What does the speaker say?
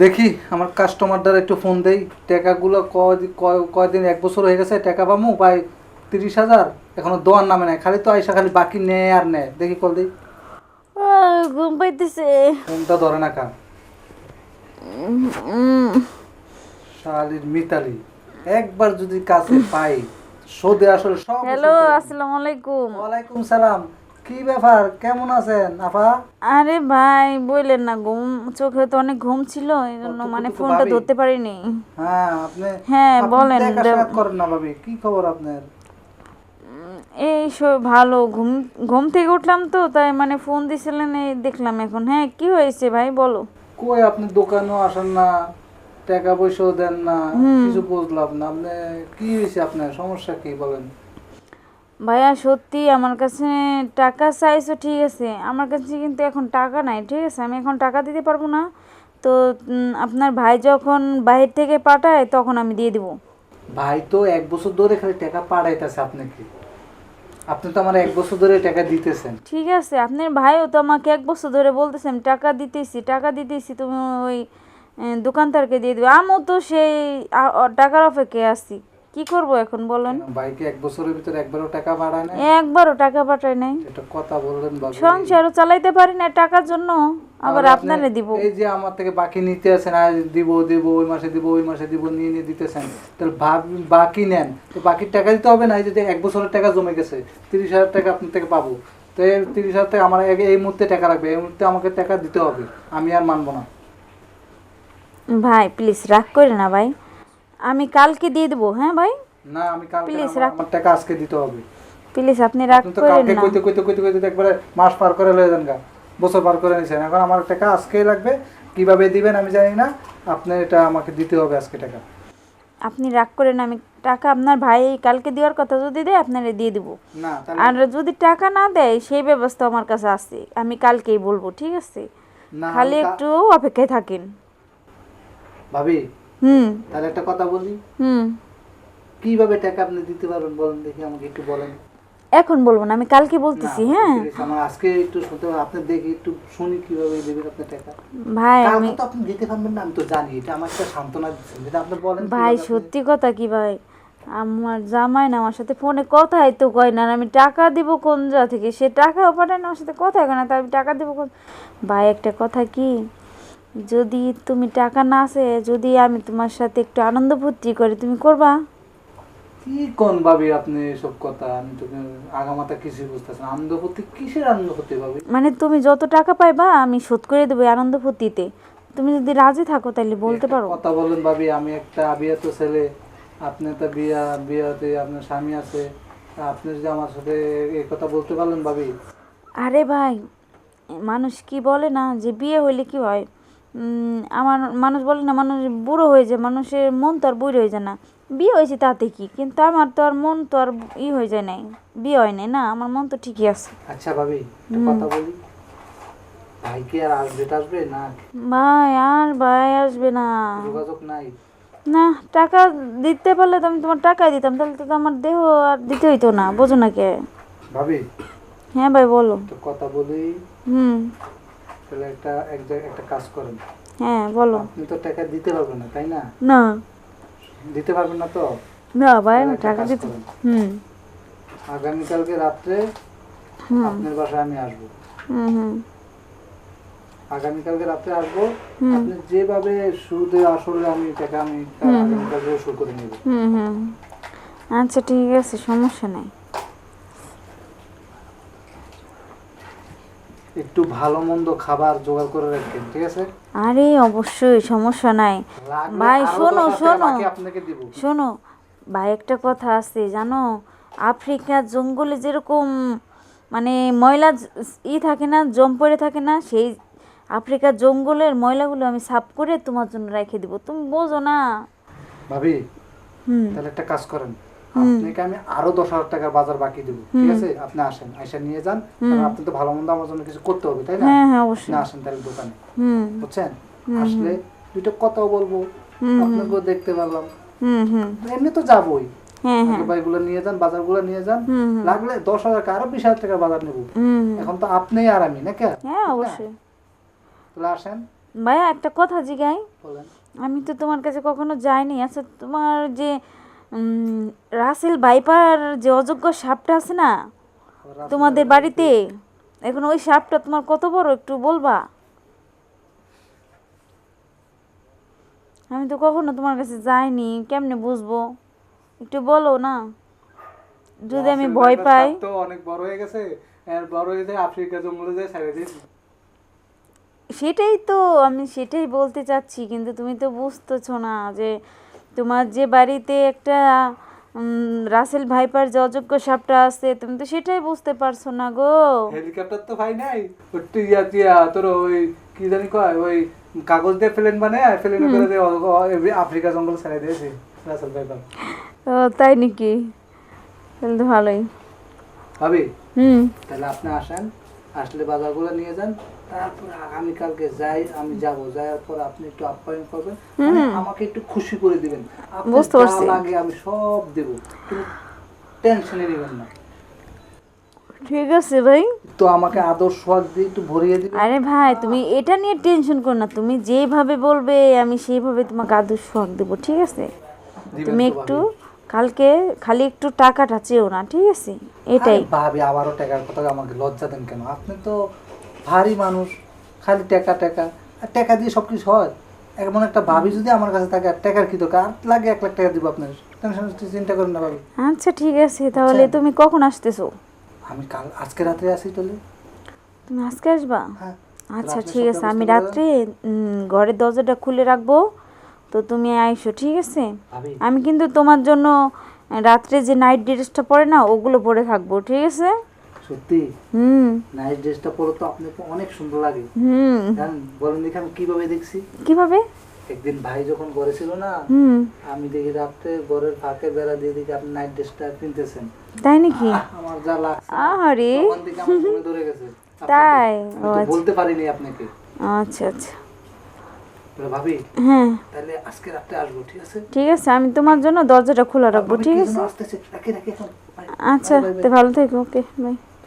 দেখি আমার কাস্টমারদের একটু ফোন দেই। টাকাগুলো কয়- কয়- কয়দিন এক বছর হয়ে গেছে টাকা পামু প্রায় তিরিশ হাজার? এখনও দোয়ার নামে নাই খালি তো আইসা খালি বাকি নেয় আর নেয়। দেখি কল দিই। ঘুম পাইতেছে। ধরে না কা উম, শালির মিতালি। একবার যদি কাছে পাই সোদে আসলে সব হ্যালো। আসসালামু আলাইকুম। ওয়ালাইকুম সালাম। কি ব্যাপার? কেমন আছেন? আপা? আরে ভাই বললেন না ঘুম চোখে তো অনেক ঘুম ছিল এই জন্য মানে ফোনটা ধরতে পারিনি। হ্যাঁ আপনি হ্যাঁ, বলেন, করেন না ভাবি কি খবর আপনার? এই সব ভালো ঘুম ঘুম থেকে উঠলাম তো তাই মানে ফোন দিছিলেন এই দেখলাম এখন। হ্যাঁ কি হয়েছে ভাই বলো। কই আপনি দোকানেও আসেন না টাকা পয়সাও দেন না কিছু বুঝলাম না আপনি কি হয়েছে আপনার? সমস্যা কি বলেন? ভাইয়া সত্যি আমার কাছে টাকা চাইছো ঠিক আছে। আমার কাছে কিন্তু এখন টাকা নাই ঠিক আছে? আমি এখন টাকা দিতে পারব না। তো আপনার ভাই যখন বাহির থেকে পাঠায় তখন আমি দিয়ে দিব। ভাই তো এক বছর ধরে খালি টাকা পাঠাইতেছে আপনাকে। আপনি তো আমার এক বছর ধরে টাকা দিতেছেন। ঠিক আছে আপনার ভাইও তো আমাকে এক বছর ধরে বলতেছে আমি টাকা দিতেছি টাকা দিতেছি তুমি ওই দোকানদারকে দিয়ে দিবে। আমিও তো সেই টাকার অপেক্ষায় আছি। কি করব এখন বলেন? ভাইকে এক বছরের ভিতরে একবারও টাকা বাড়ায় না একবারও টাকা পাঠায় নাই। এটা কথা বললেন বাবু। সংসারও চালাইতে পারি না টাকার জন্য আবার আপনারে দিব। এই যে আমার থেকে বাকি নিতে আছেন আর দিব দিব ওই মাসে দিব ওই মাসে দিব নিয়ে নিয়ে দিতেছেন তাহলে বাকি নেন। তো বাকির টাকা দিতে হবে না এই যে এক বছরের টাকা জমে গেছে তিরিশ হাজার টাকা আপনার থেকে পাবো। তো এই তিরিশ হাজার টাকা আমার এই মুহূর্তে টাকা লাগবে এই মুহূর্তে আমাকে টাকা দিতে হবে আমি আর মানবো না। ভাই প্লিজ রাগ করে না ভাই। আমি কালকে দিয়ে দেবো হ্যাঁ ভাই? না আমি কালকে আমার- রাখ- আমার টাকা আজকে দিতে হবে। প্লিজ আপনি রাগ তো করেন কালকে না। কইতে কইতে কইতে কইতে তো একবারে মাস পার করে লয়ে যান গা। বছর পার করে নিছেন। এখন আমার টাকা আজকেই লাগবে কীভাবে দিবেন আমি জানি না। আপনি এটা আমাকে দিতে হবে আজকে টাকা। আপনি রাগ করেন আমি টাকা আপনার ভাই কালকে দেওয়ার কথা যদি দেয় আপনারে দিয়ে দিব। না আর যদি টাকা না দেয় সেই ব্যবস্থা আমার কাছে আছে। আমি কালকেই বলব ঠিক আছে? খালি একটু অপেক্ষায় থাকেন। ভাবি হুম। তাহলে একটা কথা বলি? হুম। কীভাবে টাকা আপনি দিতে পারবেন বলেন দেখি আমাকে একটু বলেন। এখন বলব না আমি কালকে বলতেছি হ্যাঁ। আমার আজকে একটু শুনতে আপনি দেখি একটু শুনি কীভাবে দেবেন আপনি টাকা। ভাই আমি তো আপনি দিতে পারবেন না আমি তো জানি এটা আমার একটা সান্ত্বনা দিচ্ছেন যেটা আপনি বলেন ভাই সত্যি কথা কি ভাই? আমার জামাই না আমার সাথে ফোনে কথাই তো কয় না আমি টাকা দিব কোন যা থেকে? সে টাকাও পাঠায় না আমার সাথে কথাই কয় না তাই আমি টাকা দিব কোন ভাই একটা কথা কি? যদি তুমি টাকা না আসে যদি আমি তোমার সাথে একটু আনন্দ ফুর্তি করি তুমি করবা? কি কোন ভাবি আপনি এসব কথা? আমি তো আগামাতা কিছুই বুঝতেছেন আনন্দ করতে কিসের আনন্দ করতে ভাবি? মানে তুমি যত টাকা পাইবা আমি শোধ করে দেবো আনন্দ ফুর্তিতে। তুমি যদি রাজি থাকো তাহলে বলতে পারো। কথা বলেন ভাবি আমি একটা বিয়াত ছেলে। আপনি তো বিয়া বিয়াতে আপনার স্বামী আছে। আপনি যদি আমার সাথে এই কথা বলতে পারলেন ভাবি? আরে ভাই মানুষ কি বলে না যে বিয়ে হইলে কি হয়? আমার মানুষ বলে না মানুষ বুড়ো হয়ে যায় মানুষের মন তো আর বুড়ো হয়ে যায় না। বিয়ে হয়েছে তাতে কি? কিন্তু আমার তো আর মন তো আর ই হয়ে যায় নাই বিয়ে হয় নাই না আমার মন তো ঠিকই আছে। আচ্ছা ভাবি কথা বলি। ভাই কি আর আসবে আসবে না? ভাই আর ভাই আসবে না। যোগাযোগ নাই? না টাকা দিতে পারলে তো আমি তোমার টাকাই দিতাম তাহলে তো আমার দেহ আর দিতে হইতো না বোঝো না কে। ভাবি হ্যাঁ ভাই বলো। কথা বলি। হুম। তাহলে একটা এক একটা কাজ করেন। হ্যাঁ বলো। আপনি তো টাকা দিতে পারবেন না তাই না? না। দিতে পারবেন না তো? না ভাই আমি টাকা দিতে হুম। আগামীকালকে রাত্রে হুম। আপনার বাসায় আমি আসব। হুম হুম। আগামীকালকে রাত্রে আসব। আপনি যেভাবে সুদে আসলে আমি টাকা আমি আগামীকালকে শুরু করে নেব। হুম হুম। আচ্ছা ঠিক আছে সমস্যা নেই। একটু ভালো মন্দ খাবার জোগাড় করে রাখবেন ঠিক আছে? আরে অবশ্যই সমস্যা নাই। ভাই, শোনো, শোনো। আপনাকে দিব। শোনো ভাই একটা কথা আছে জানো? আফ্রিকার জঙ্গলে যেরকম মানে ময়লা ই থাকে না জম পড়ে থাকে না সেই আফ্রিকার জঙ্গলের ময়লাগুলো আমি সাফ করে তোমার জন্য রেখে দিব। তুমি বোঝো না। ভাবি হুম। তাহলে একটা কাজ করেন। আপনাকে আমি আরও দশ হাজার টাকার বাজার বাকি দেবো ঠিক আছে? আপনি আসেন আইসা নিয়ে যান আপনি তো ভালো মন্দ আমার জন্য কিছু করতে হবে তাই না? হ্যাঁ হ্যাঁ আপনি আসেন তাহলে দোকানে বুঝছেন? আসলে দুটো কথাও বলব আপনাকেও দেখতে পারলাম। এমনি তো যাবোই। হ্যাঁ বাইগুলো নিয়ে যান বাজারগুলো নিয়ে যান হুম হুম। লাগলে দশ হাজার আরও বিশ হাজার টাকার বাজার নেব। হুম হুম। এখন তো আপনি আর আমি নাকি হ্যাঁ অবশ্যই। তাহলে আসেন। ভাইয়া একটা কথা জিগাই। আমি তো তোমার কাছে কখনো যাইনি আচ্ছা তোমার যে রাসেল বাইপার যে অযোগ্য সাপটা আছে না তোমাদের বাড়িতে? এখন ওই সাপটা তোমার কত বড় একটু বলবা? আমি তো কখনো তোমার কাছে যাইনি কেমনে বুঝব? একটু বলো না। যদি আমি ভয় পাই। তো অনেক বড় হয়ে গেছে আর বড় হয়ে যায় আফ্রিকা জঙ্গলে যায় ছেড়ে দিয়েছি। সেটাই তো আমি সেটাই বলতে চাচ্ছি কিন্তু তুমি তো বুঝতেছো না যে তোমার যে বাড়িতে একটা রাসেল ভাইপার যে অযোগ্য সাপটা আছে তুমি তো সেটাই বুঝতে পারছ না গো। হেলিকপ্টার তো ভাই নাই। ইয়া টিয়া তোর ওই কি জানি কয় ওই কাগজ দিয়ে প্লেন বানায় প্লেনে করে আফ্রিকা জঙ্গল ছেড়ে দিয়েছে রাসেল ভাইপার। ও তাই নাকি? তাহলে তো ভালোই। ভাবি? হুম। তাহলে আপনি আসেন আসলে বাজারগুলো নিয়ে যান তারপর আগামীকালকে যাই আমি যাব। যাওয়ার পর আপনি একটু আপ্যায়ন করবেন। মানে আমাকে একটু খুশি করে দিবেন। বুঝতে পারছি। লাগে আমি সব দেব। তুমি টেনশনে নেবেন না। ঠিক আছে ভাই। তো আমাকে আদর দিয়ে একটু ভরিয়ে দিবেন। আরে ভাই তুমি এটা নিয়ে টেনশন করো না। তুমি যেভাবে বলবে আমি সেইভাবে তোমাকে আদর শখ দেবো ঠিক আছে? তুমি একটু কালকে খালি একটু টাকাটা চেও না ঠিক আছে? এটাই। ভাবি আবারও টাকার কথা আমাকে লজ্জা দেন কেন? আপনি তো ভারী মানুষ খালি টাকা টাকা। আর টাকা দিয়ে সব কিছু হয়। এমন একটা ভাবি যদি আমার কাছে থাকে আর টাকার কি দরকার? আর লাগে এক লাখ টাকা দিব আপনার। টেনশন চিন্তা করেন না ভাবি। আচ্ছা ঠিক আছে। তাহলে আচ্ছা। তুমি কখন আসতেছো? আমি কাল আজকে রাত্রে আসি তাহলে। তুমি আজকে আসবা? হ্যাঁ। আচ্ছা ঠিক আছে। আমি রাত্রে ঘরের দরজাটা খুলে রাখব। তো তুমি আইসো ঠিক আছে? আমি কিন্তু তোমার জন্য রাত্রে যে নাইট ড্রেসটা পরে না ওগুলো পরে থাকব ঠিক আছে? সত্যি? হুম। নাইট ড্রেসটা পরে তো আপনাকে অনেক সুন্দর লাগে। হুম। জান বলেন দেখি আমি কীভাবে দেখছি? কীভাবে? একদিন ভাই যখন ঘরে ছিল না আমি দেখি রাত্রে ঘরের ফাঁকে বেড়া দিয়ে দেখি আপনি নাইট ড্রেসটা কিনতেছেন তাই নাকি? আমার যা লাগছে। আরে তখন থেকে আমার মনে ধরে গেছে। তাই? আচ্ছা। বলতে পারিনি আপনাকে। আচ্ছা আচ্ছা। ভাবি হ্যাঁ। তাহলে আজকে রাত্রে আসব ঠিক আছে? ঠিক আছে আমি তোমার জন্য দরজাটা খোলা রাখব ঠিক আছে. আচ্ছা. তো ভালো থেকো ওকে বাই।